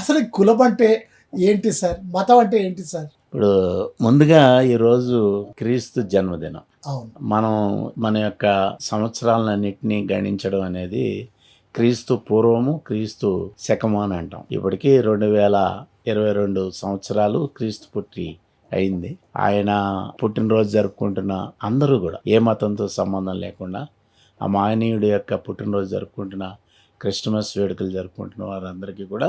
అసలు కులం అంటే ఏంటి సార్? మతం అంటే ఏంటి సార్? ఇప్పుడు ముందుగా ఈరోజు క్రీస్తు జన్మదినం. మనం మన యొక్క సంవత్సరాలన్నింటినీ గణించడం అనేది క్రీస్తు పూర్వము క్రీస్తు శకము అని అంటాం. ఇప్పటికీ రెండు వేల ఇరవై రెండు సంవత్సరాలు క్రీస్తు పుట్టి అయింది. ఆయన పుట్టినరోజు జరుపుకుంటున్న అందరూ కూడా ఏ మతంతో సంబంధం లేకుండా ఆ మాయనీయుడి యొక్క పుట్టినరోజు జరుపుకుంటున్న క్రిస్టమస్ వేడుకలు జరుపుకుంటున్న వారందరికీ కూడా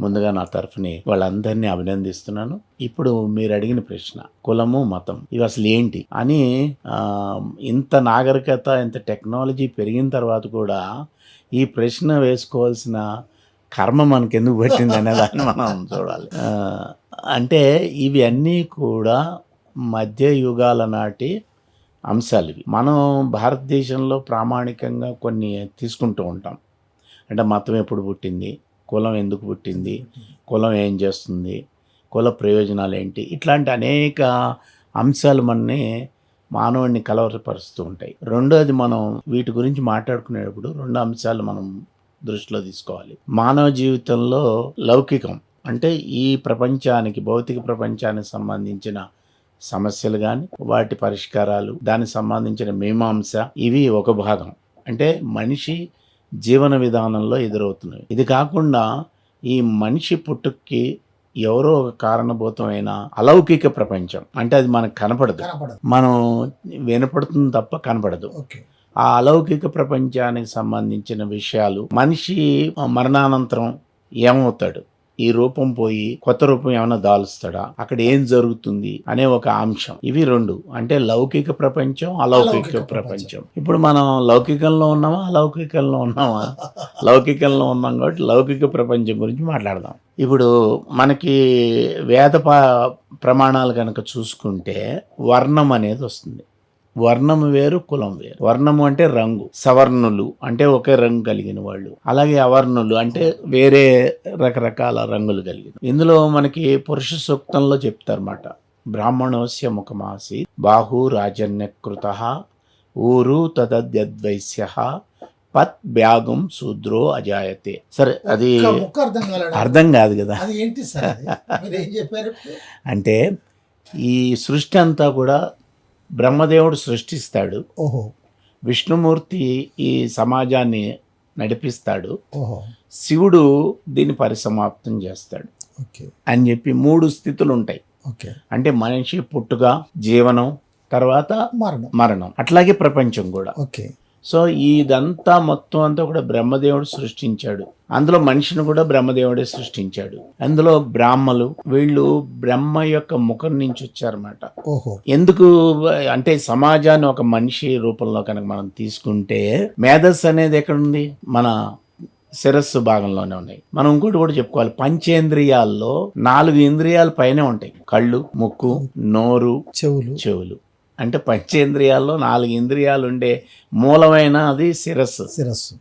ముందుగా నా తరఫుని వాళ్ళందరినీ అభినందిస్తున్నాను. ఇప్పుడు మీరు అడిగిన ప్రశ్న కులము మతం ఇవి అసలు ఏంటి? అని ఇంత నాగరికత ఇంత టెక్నాలజీ పెరిగిన తర్వాత కూడా ఈ ప్రశ్న వేసుకోవాల్సిన కర్మ మనకెందుకు ఎందుకు పట్టింది అనే దాన్ని మనం చూడాలి. అంటే ఇవి అన్నీ కూడా మధ్య యుగాల నాటి అంశాలు ఇవి మనం భారతదేశంలో ప్రామాణికంగా కొన్ని తీసుకుంటూ ఉంటాం. అంటే మతం ఎప్పుడు పుట్టింది? కులం ఎందుకు పుట్టింది? కులం ఏం చేస్తుంది? కుల ప్రయోజనాలు ఏంటి? ఇట్లాంటి అనేక అంశాలు మనని మానవుడిని కలవరపరుస్తూ ఉంటాయి. రెండోది మనం వీటి గురించి మాట్లాడుకునేటప్పుడు రెండు అంశాలు మనం దృష్టిలో తీసుకోవాలి. మానవ జీవితంలో లౌకికం అంటే ఈ ప్రపంచానికి భౌతిక ప్రపంచానికి సంబంధించిన సమస్యలు కానీ వాటి పరిష్కారాలు దానికి సంబంధించిన మీమాంస ఇవి ఒక భాగం. అంటే మనిషి జీవన విధానంలో ఎదురవుతున్నవి. ఇది కాకుండా ఈ మనిషి పుట్టుక్కి ఎవరో ఒక కారణభూతమైన అలౌకిక ప్రపంచం. అంటే అది మనకు కనపడదు. మనం వినపడుతుంది తప్ప కనపడదు. ఆ అలౌకిక ప్రపంచానికి సంబంధించిన విషయాలు మనిషి మరణానంతరం ఏమవుతాడు? ఈ రూపం పోయి కొత్త రూపం ఏమైనా దాలుస్తాడా? అక్కడ ఏం జరుగుతుంది అనే ఒక అంశం. ఇవి రెండు. అంటే లౌకిక ప్రపంచం అలౌకిక ప్రపంచం. ఇప్పుడు మనం లౌకికంలో ఉన్నామా అలౌకికంలో ఉన్నామా? లౌకికంలో ఉన్నాం కాబట్టి లౌకిక ప్రపంచం గురించి మాట్లాడదాం. ఇప్పుడు మనకి వేద ప్రమాణాలు కనుక చూసుకుంటే వర్ణం అనేది వస్తుంది. వర్ణం వేరు కులం వేరు. వర్ణము అంటే రంగు. సవర్ణులు అంటే ఒకే రంగు కలిగిన వాళ్ళు. అలాగే అవర్ణులు అంటే వేరే రకరకాల రంగులు కలిగిన. ఇందులో మనకి పురుష సూక్తంలో చెప్తారన్నమాట. బ్రాహ్మణోస్య ముఖమాసి బాహు రాజన్యకృత ఊరు తదద్వైశ్య పత్ బ్యాగం శూద్రో అజాయతే. సరే అది అర్థం కాదు కదా. అంటే ఈ సృష్టి అంతా కూడా బ్రహ్మదేవుడు సృష్టిస్తాడు. ఓహో. విష్ణుమూర్తి ఈ సమాజాన్ని నడిపిస్తాడు. ఓహో. శివుడు దీన్ని పరిసమాప్తం చేస్తాడు. ఓకే. అని చెప్పి మూడు స్థితులు ఉంటాయి ఓకే. అంటే మనిషి పుట్టుక జీవనం తర్వాత మరణం. మరణం. అట్లాగే ప్రపంచం కూడా. ఓకే. సో ఇదంతా మొత్తం అంతా కూడా బ్రహ్మదేవుడు సృష్టించాడు. అందులో మనిషిని కూడా బ్రహ్మదేవుడే సృష్టించాడు. అందులో బ్రాహ్మలు వీళ్ళు బ్రహ్మ యొక్క ముఖం నుంచి వచ్చారన్నమాట. ఓహో. ఎందుకు? అంటే సమాజాన్ని ఒక మనిషి రూపంలో కనుక మనం తీసుకుంటే మేధస్సు అనేది ఎక్కడుంది? మన శిరస్సు భాగంలోనే ఉన్నాయి. మనం ఇంకోటి కూడా చెప్పుకోవాలి. పంచేంద్రియాల్లో నాలుగు ఇంద్రియాల పైనే ఉంటాయి. కళ్ళు ముక్కు నోరు చెవులు. చెవులు. అంటే పంచేంద్రియాల్లో నాలుగు ఇంద్రియాలు ఉండే మూలమైన అది శిరస్సు. శిరస్సు.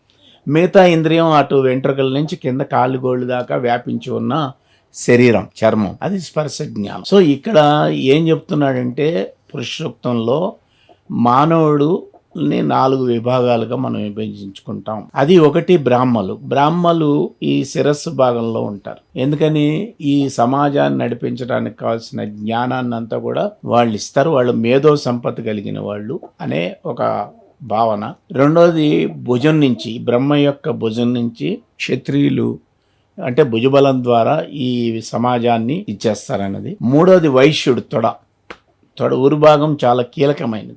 మిగతా ఇంద్రియం అటు వెంట్రుకల నుంచి కింద కాళ్ళు గోళ్ళు దాకా వ్యాపించి ఉన్న శరీరం చర్మం. అది స్పర్శ జ్ఞానం. సో ఇక్కడ ఏం చెప్తున్నాడంటే పురుషోక్తంలో ని నాలుగు విభాగాలుగా మనం విభజించుకుంటాం. అది ఒకటి బ్రాహ్మలు. బ్రాహ్మలు ఈ శిరస్సు భాగంలో ఉంటారు. ఎందుకని? ఈ సమాజాన్ని నడిపించడానికి కావాల్సిన జ్ఞానాన్ని అంతా కూడా వాళ్ళు ఇస్తారు. వాళ్ళు మేధో సంపత్తి కలిగిన వాళ్ళు అనే ఒక భావన. రెండోది భుజం నుంచి బ్రహ్మ యొక్క భుజం నుంచి క్షత్రియులు అంటే భుజబలం ద్వారా ఈ సమాజాన్ని ఇచ్చేస్తారన్నది. మూడోది వైశ్యుడు తొడ. తొడ ఊరు భాగం చాలా కీలకమైనది.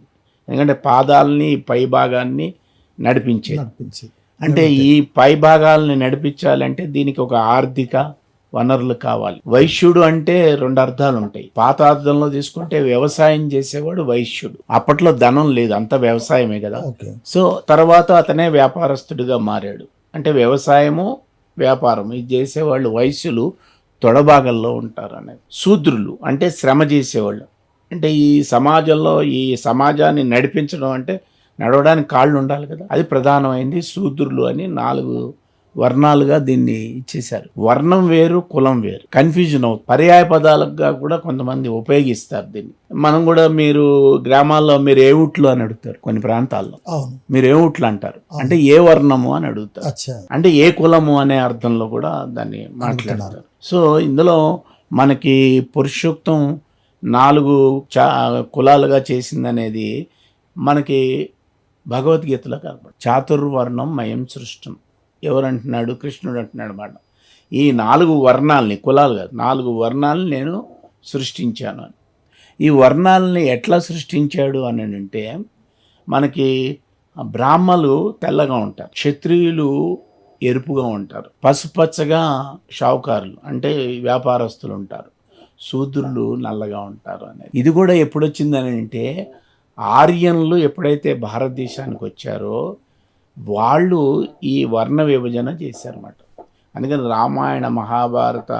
ఎందుకంటే పాదాలని పై భాగాన్ని నడిపించేది నడిపించి. అంటే ఈ పై భాగాలని నడిపించాలంటే దీనికి ఒక ఆర్థిక వనరులు కావాలి. వైశ్యుడు అంటే రెండు అర్థాలు ఉంటాయి. పాత అర్థంలో తీసుకుంటే వ్యవసాయం చేసేవాడు వైశ్యుడు. అప్పట్లో ధనం లేదు అంత వ్యవసాయమే కదా. సో తర్వాత అతనే వ్యాపారస్తుడిగా మారాడు. అంటే వ్యవసాయము వ్యాపారం ఇది చేసేవాళ్ళు వైశ్యులు తొడభాగంలో ఉంటారు అనేది శూద్రులు అంటే శ్రమ చేసేవాళ్ళు. అంటే ఈ సమాజంలో ఈ సమాజాన్ని నడిపించడం అంటే నడవడానికి కాళ్ళు ఉండాలి కదా. అది ప్రధానమైంది శూద్రులు అని నాలుగు వర్ణాలుగా దీన్ని ఇచ్చేశారు. వర్ణం వేరు కులం వేరు. కన్ఫ్యూజన్ అవుతుంది. పర్యాయ పదాలుగా కూడా కొంతమంది ఉపయోగిస్తారు దీన్ని. మనం కూడా మీరు గ్రామాల్లో మీరు ఏ ఊట్లు అని అడుగుతారు కొన్ని ప్రాంతాల్లో. మీరు ఏ ఊట్లు అంటారు? అంటే ఏ వర్ణము అని అడుగుతారు. అంటే ఏ కులము అనే అర్థంలో కూడా దాన్ని మాట్లాడతారు. సో ఇందులో మనకి పురుషోక్తం నాలుగు చా కులాలుగా చేసిందనేది మనకి భగవద్గీతలో కనపడు చాతుర్వర్ణం మయం సృష్టం. ఎవరంటున్నాడు? కృష్ణుడు అంటున్నాడు మాట. ఈ నాలుగు వర్ణాలని కులాలు కాదు నాలుగు వర్ణాలని నేను సృష్టించాను అని. ఈ వర్ణాలని ఎట్లా సృష్టించాడు అని అంటే మనకి బ్రాహ్మలు తెల్లగా ఉంటారు క్షత్రియులు ఎరుపుగా ఉంటారు పసుపచ్చగా షావుకారులు అంటే వ్యాపారస్తులు ఉంటారు. శూద్రులు నల్లగా ఉంటారు అనేది. ఇది కూడా ఎప్పుడొచ్చిందని అంటే ఆర్యన్లు ఎప్పుడైతే భారతదేశానికి వచ్చారో వాళ్ళు ఈ వర్ణ విభజన చేశారన్నమాట. అందుకని రామాయణ మహాభారత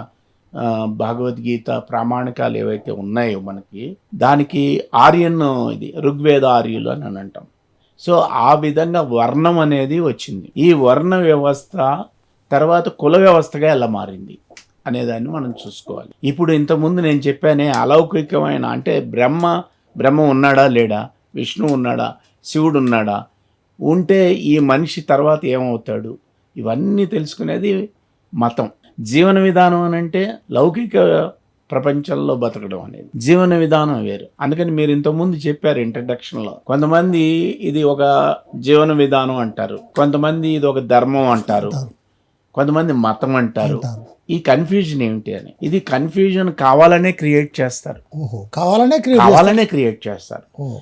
భగవద్గీత ప్రామాణికాలు ఏవైతే ఉన్నాయో మనకి దానికి ఆర్యన్ ఇది ఋగ్వేద ఆర్యులు అని అని అంటాం. సో ఆ విధంగా వర్ణం అనేది వచ్చింది. ఈ వర్ణ వ్యవస్థ తర్వాత కుల వ్యవస్థగా ఎలా మారింది? అనేదాన్ని మనం చూసుకోవాలి. ఇప్పుడు ఇంతకుముందు నేను చెప్పానే అలౌకికమైన అంటే బ్రహ్మ బ్రహ్మ ఉన్నాడా లేడా? విష్ణు ఉన్నాడా? శివుడు ఉన్నాడా? ఉంటే ఈ మనిషి తర్వాత ఏమవుతాడు? ఇవన్నీ తెలుసుకునేది మతం. జీవన విధానం అని అంటే లౌకిక ప్రపంచంలో బతకడం అనేది. జీవన విధానం వేరు. అందుకని మీరు ఇంతకుముందు చెప్పారు ఇంట్రడక్షన్లో కొంతమంది ఇది ఒక జీవన విధానం అంటారు. కొంతమంది ఇది ఒక ధర్మం అంటారు. కొంతమంది మతం అంటారు. ఈ కన్ఫ్యూజన్ ఏమిటి అని. ఇది కన్ఫ్యూజన్ కావాలనే క్రియేట్ చేస్తారు. కావాలనే క్రియేట్ కావాలనే క్రియేట్ చేస్తారు.